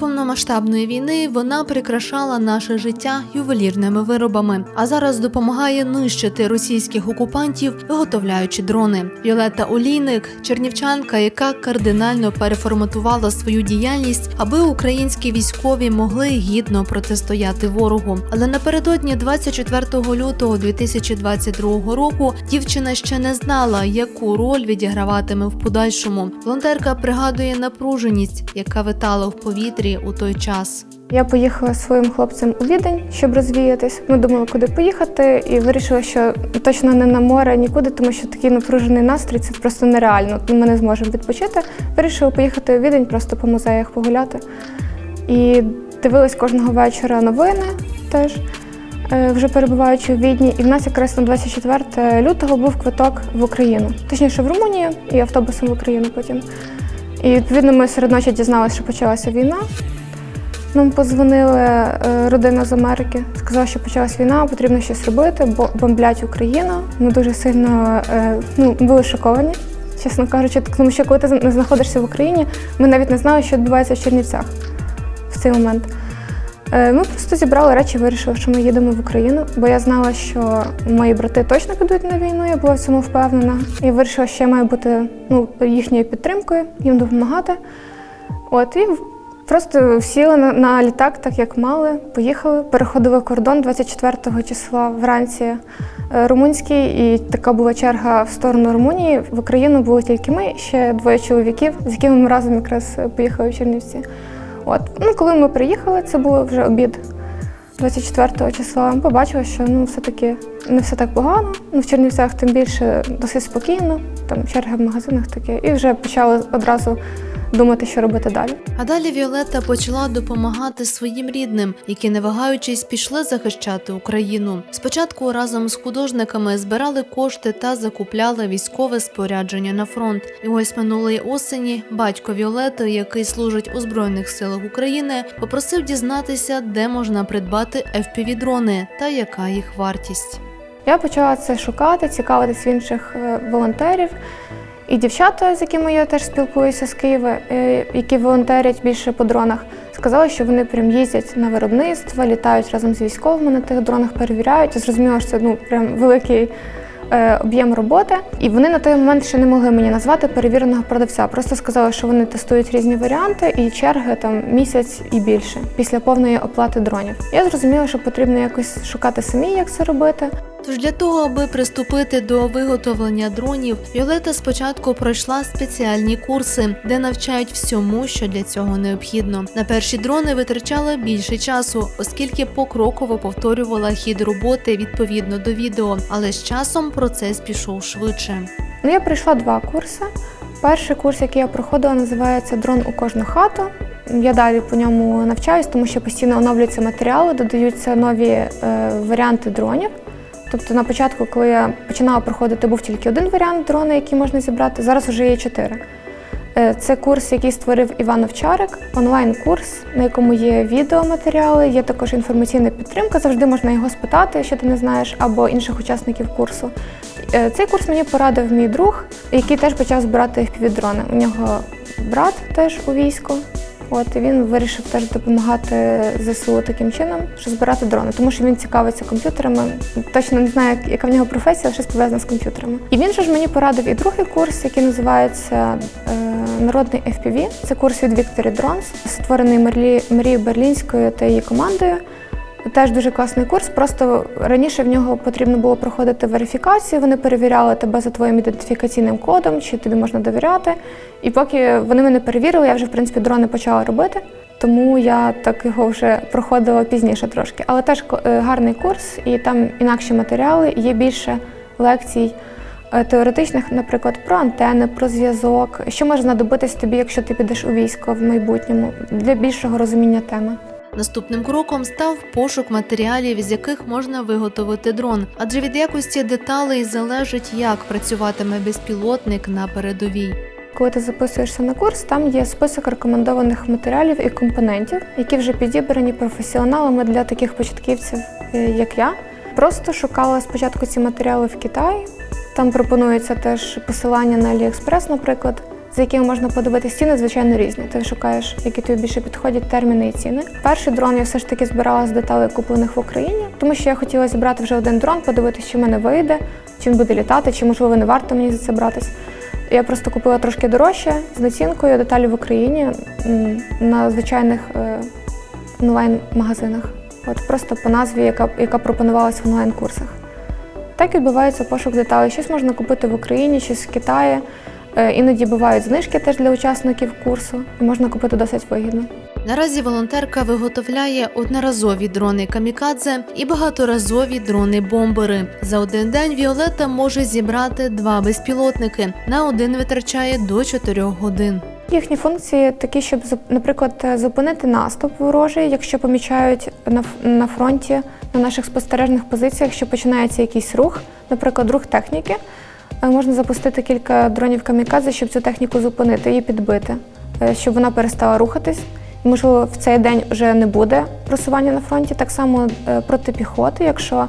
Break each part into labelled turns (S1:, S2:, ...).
S1: повномасштабної війни вона прикрашала наше життя ювелірними виробами, а зараз допомагає нищити російських окупантів, виготовляючи дрони. Віолетта Олійник, чернівчанка, яка кардинально переформатувала свою діяльність, аби українські військові могли гідно протистояти ворогу. Але напередодні 24 лютого 2022 року дівчина ще не знала, яку роль відіграватиме в подальшому. Волонтерка пригадує напруженість, яка витала в повітрі у той час.
S2: Я поїхала своїм хлопцем у відень, щоб розвіятись. Ми думали, куди поїхати, і вирішила, що точно не на море, нікуди, тому що такий напружений настрій це просто нереально. Ми не зможемо відпочити. Вирішила поїхати у відень, просто по музеях погуляти. І дивилась кожного вечора новини теж, е, вже перебуваючи у Відні. І в нас якраз на 24 лютого був квиток в Україну, точніше в Румунію і автобусом в Україну потім. І відповідно ми серед ночі дізналися, що почалася війна. Нам подзвонили е, родина з Америки, сказала, що почалась війна, потрібно щось робити, бо бомблять Україну. Ми дуже сильно е, ну, були шоковані, чесно кажучи, тому що коли ти знаходишся в Україні, ми навіть не знали, що відбувається в Чернівцях в цей момент. Е, Ми просто зібрали речі, вирішили, що ми їдемо в Україну, бо я знала, що мої брати точно підуть на війну, я була в цьому впевнена. І вирішила, що я маю бути ну, їхньою підтримкою, їм допомагати. От і просто сіли на, на літак, так як мали, поїхали, переходили кордон 24 числа вранці е, румунський, і така була черга в сторону Румунії. В Україну було тільки ми, ще двоє чоловіків, з якими ми разом якраз поїхали в Чернівці. От, ну коли ми приїхали, це було вже обід 24 числа. Ми побачили, що ну все-таки не все так погано. Ну в Чернівцях тим більше досить спокійно, там черги в магазинах таке, і вже почали одразу думати, що робити далі.
S1: А далі Віолетта почала допомагати своїм рідним, які, не вагаючись, пішли захищати Україну. Спочатку разом з художниками збирали кошти та закупляли військове спорядження на фронт. І ось минулої осені батько Віолети, який служить у збройних силах України, попросив дізнатися, де можна придбати FPV-дрони та яка їх вартість.
S2: Я почала це шукати, цікавитись в інших е, волонтерів. І дівчата, з якими я теж спілкуюся з Києва, е, які волонтерять більше по дронах, сказали, що вони прям їздять на виробництво, літають разом з військовими на тих дронах, перевіряють. Я зрозуміла, що це ну прям великий е, об'єм роботи. І вони на той момент ще не могли мені назвати перевіреного продавця. Просто сказали, що вони тестують різні варіанти, і черги там місяць і більше після повної оплати дронів. Я зрозуміла, що потрібно якось шукати самі, як це робити.
S1: Тож для того, аби приступити до виготовлення дронів, Віолета спочатку пройшла спеціальні курси, де навчають всьому, що для цього необхідно. На перші дрони витрачала більше часу, оскільки покроково повторювала хід роботи відповідно до відео, але з часом процес пішов швидше.
S2: Ну, я пройшла два курси. Перший курс, який я проходила, називається Дрон у кожну хату. Я далі по ньому навчаюсь, тому що постійно оновлюються матеріали, додаються нові е, варіанти дронів. Тобто на початку, коли я починала проходити, був тільки один варіант дрона, який можна зібрати. Зараз вже є чотири. Е, Це курс, який створив Іван Овчарик, онлайн-курс, на якому є відеоматеріали, є також інформаційна підтримка. Завжди можна його спитати, що ти не знаєш, або інших учасників курсу. Е, Цей курс мені порадив мій друг, який теж почав збирати FPV-дрони. У нього брат теж у війську. От він вирішив теж допомагати ЗСУ таким чином, що збирати дрони, тому що він цікавиться комп'ютерами. Точно не знаю, як- яка в нього професія, але щось пов'язане з комп'ютерами. І він же ж мені порадив і другий курс, який називається е, Народний FPV. Це курс від Вікторі Дронс, створений Мерлі Мрією Берлінською та її командою. Теж дуже класний курс. Просто раніше в нього потрібно було проходити верифікацію. Вони перевіряли тебе за твоїм ідентифікаційним кодом, чи тобі можна довіряти. І поки вони мене перевірили, я вже в принципі дрони почала робити. Тому я так його вже проходила пізніше трошки. Але теж е, гарний курс, і там інакші матеріали, є більше лекцій е, теоретичних, наприклад, про антени, про зв'язок, що може знадобитись тобі, якщо ти підеш у військо в майбутньому, для більшого розуміння теми.
S1: Наступним кроком став пошук матеріалів, з яких можна виготовити дрон, адже від якості деталей залежить, як працюватиме безпілотник на передовій.
S2: Коли ти записуєшся на курс, там є список рекомендованих матеріалів і компонентів, які вже підібрані професіоналами для таких початківців, е, як я. Просто шукала спочатку ці матеріали в Китаї. Там пропонується теж посилання на AliExpress, наприклад. За якими можна подивитися ціни, звичайно, різні. Ти шукаєш, які тобі більше підходять терміни і ціни. Перший дрон я все ж таки збирала з деталей, куплених в Україні, тому що я хотіла зібрати вже один дрон, подивитися, чи в мене вийде, чи він буде літати, чи можливо не варто мені за це братись. Я просто купила трошки дорожче з націнкою деталі в Україні на звичайних е, онлайн-магазинах. От просто по назві, яка, яка пропонувалась в онлайн-курсах. Так відбувається пошук деталей. Щось можна купити в Україні, щось в Китаї. Е, Іноді бувають знижки теж для учасників курсу, і можна купити досить вигідно.
S1: Наразі волонтерка виготовляє одноразові дрони камікадзе і багаторазові дрони-бомбери. За один день Віолетта може зібрати два безпілотники. На один витрачає до 4 годин.
S2: Їхні функції такі, щоб, наприклад, е, зупинити наступ ворожий, якщо помічають на, на фронті, на наших спостережних позиціях, що починається якийсь рух, наприклад, рух техніки, можна запустити кілька дронів камікадзе, щоб цю техніку зупинити і підбити, е, щоб вона перестала рухатись. І, можливо, в цей день вже не буде просування на фронті. Так само е, проти піхоти, якщо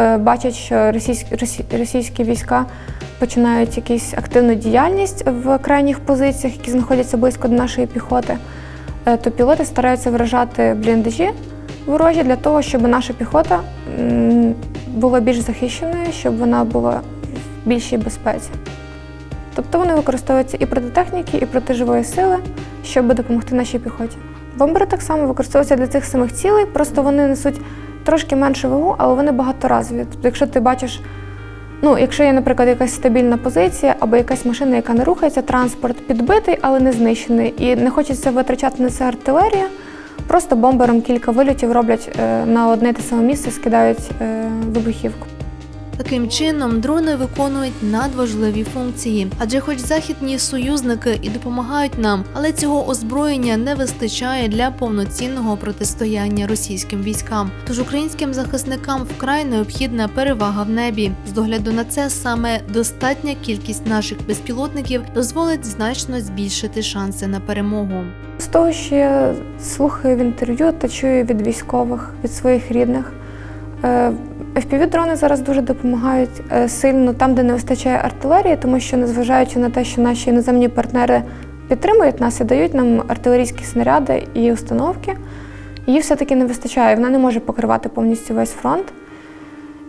S2: е, бачать, що російські, росі- російські війська починають якусь активну діяльність в крайніх позиціях, які знаходяться близько до нашої піхоти, то пілоти стараються вражати бліндажі ворожі для того, щоб наша піхота була більш захищеною, щоб вона була більшій безпеці. Тобто вони використовуються і проти техніки, і проти живої сили, щоб допомогти нашій піхоті. Бомбери так само використовуються для цих самих цілей, просто вони несуть трошки меншу вагу, але вони багаторазові. Тобто, якщо ти бачиш, ну, якщо є, наприклад, якась стабільна позиція або якась машина, яка не рухається, транспорт підбитий, але не знищений, і не хочеться витрачати на це артилерію, просто бомбером кілька вильотів роблять е, на одне те саме місце, скидають е, вибухівку.
S1: Таким чином, дрони виконують надважливі функції, адже хоч західні союзники і допомагають нам, але цього озброєння не вистачає для повноцінного протистояння російським військам. Тож українським захисникам вкрай необхідна перевага в небі. З догляду на це саме достатня кількість наших безпілотників дозволить значно збільшити шанси на перемогу.
S2: З того, що я слухаю в інтерв'ю та чую від військових, від своїх рідних, е, FPV-дрони зараз дуже допомагають е, сильно там, де не вистачає артилерії, тому що, незважаючи на те, що наші іноземні партнери підтримують нас і дають нам артилерійські снаряди і установки, її все-таки не вистачає. Вона не може покривати повністю весь фронт.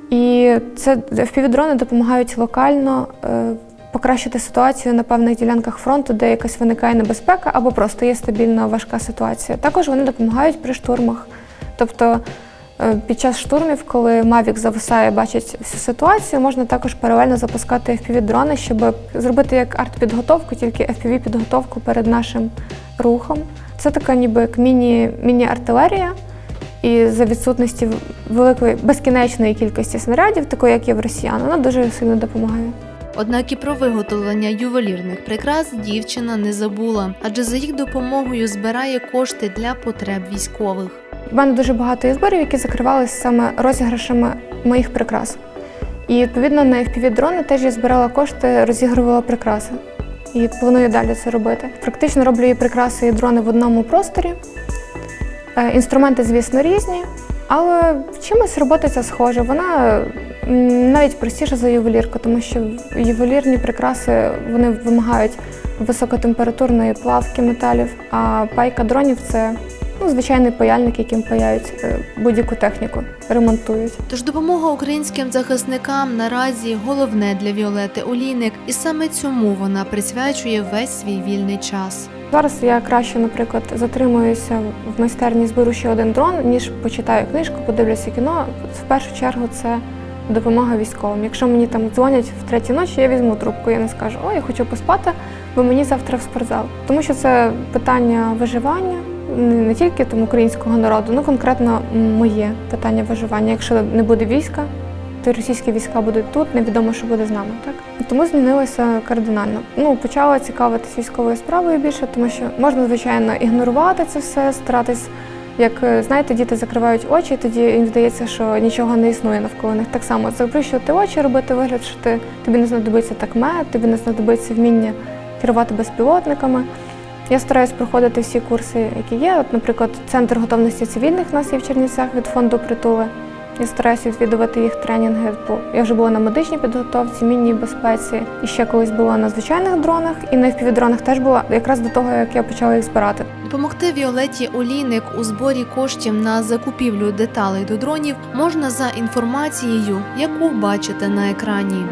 S2: І це FPV-дрони допомагають локально е, покращити ситуацію на певних ділянках фронту, де якась виникає небезпека або просто є стабільна важка ситуація. Також вони допомагають при штурмах. Тобто під час штурмів, коли Mavic зависає, бачить всю ситуацію, можна також паралельно запускати FPV-дрони, щоб зробити як арт-підготовку, тільки FPV-підготовку перед нашим рухом. Це така ніби як міні, міні-артилерія. І за відсутності великої безкінечної кількості снарядів, такої як є в росіян, вона дуже сильно допомагає.
S1: Однак і про виготовлення ювелірних прикрас дівчина не забула, адже за їх допомогою збирає кошти для потреб військових.
S2: У мене дуже багато є зборів, які закривалися саме розіграшами моїх прикрас. І відповідно на FPV-дрони теж я збирала кошти, розігрувала прикраси. І планую далі це робити. Практично роблю і прикраси, і дрони в одному просторі. Е, Інструменти, звісно, різні, але чимось робота ця схожа. Вона навіть простіша за ювелірку, тому що ювелірні прикраси вони вимагають високотемпературної плавки металів, а пайка дронів це ну, звичайний паяльник, яким паяють е, будь-яку техніку, ремонтують.
S1: Тож допомога українським захисникам наразі головне для Віолети Олійник, і саме цьому вона присвячує весь свій вільний час.
S2: Зараз я краще, наприклад, затримуюся в майстерні, зберу ще один дрон, ніж почитаю книжку, подивлюся кіно. В першу чергу це допомога військовим. Якщо мені там дзвонять в третій ночі, я візьму трубку, я не скажу, о, я хочу поспати, бо мені завтра в спортзал. Тому що це питання виживання не тільки там українського народу, ну конкретно моє питання виживання. Якщо не буде війська, то російські війська будуть тут, невідомо, що буде з нами. Так тому змінилося кардинально. Ну почала цікавитись військовою справою більше, тому що можна звичайно ігнорувати це все, старатись. Як е, знаєте, діти закривають очі, і тоді їм здається, що нічого не існує навколо них. Так само заплющувати очі, робити вигляд, що ти тобі не знадобиться такмет, тобі не знадобиться вміння керувати безпілотниками. Я стараюсь проходити всі курси, які є. От, наприклад, центр готовності цивільних у нас є в Чернівцях від фонду притули. Я стараюся відвідувати їх тренінги. Бо я вже була на медичній підготовці, мінній безпеці. І ще колись була на звичайних дронах, і на FPV-дронах теж була якраз до того, як я почала їх збирати.
S1: Допомогти Віолеті Олійник у зборі коштів на закупівлю деталей до дронів можна за інформацією, яку бачите на екрані.